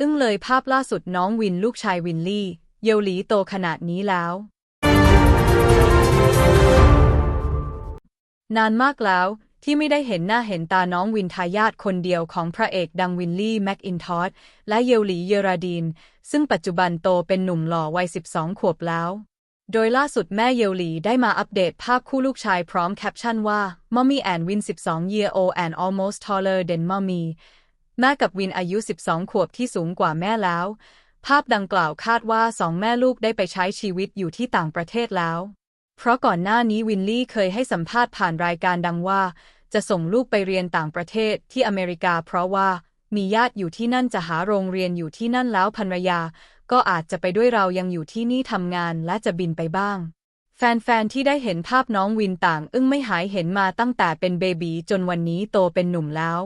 อึ้งเลยภาพล่าสุดน้องวินลูกชายวินลี่ เยลหลีโตขนาดนี้แล้ว นานมากแล้วที่ไม่ได้เห็นหน้าเห็นตาน้องวินทายาทคนเดียวของพระเอกดังวินลี่แม็กอินทอสและเยลหลีเยราดีน ซึ่งปัจจุบันโตเป็นหนุ่มหล่อวัย 12 ขวบแล้ว โดยล่าสุดแม่เยลหลีได้มาอัปเดตภาพคู่ลูกชายพร้อมแคปชั่นว่า Mommy and Win 12 year old and almost taller than mommy แม่กับวินอายุ 12 ขวบที่สูงกว่าแม่แล้ว ภาพดังกล่าวคาดว่าสองแม่ลูกได้ไปใช้ชีวิตอยู่ที่ต่างประเทศแล้ว เพราะก่อนหน้านี้วินลี่เคยให้สัมภาษณ์ผ่านรายการดังว่า จะส่งลูกไปเรียนต่างประเทศที่อเมริกา เพราะว่ามีญาติอยู่ที่นั่นจะหาโรงเรียนอยู่ที่นั่นแล้วภรรยา ก็อาจจะไปด้วยเรายังอยู่ที่นี่ทำงานและจะบินไปบ้าง แฟนๆที่ได้เห็นภาพน้องวินต่าง อึ้งไม่หายเห็นมาตั้งแต่เป็นเบบีจนวันนี้โตเป็นหนุ่มแล้ว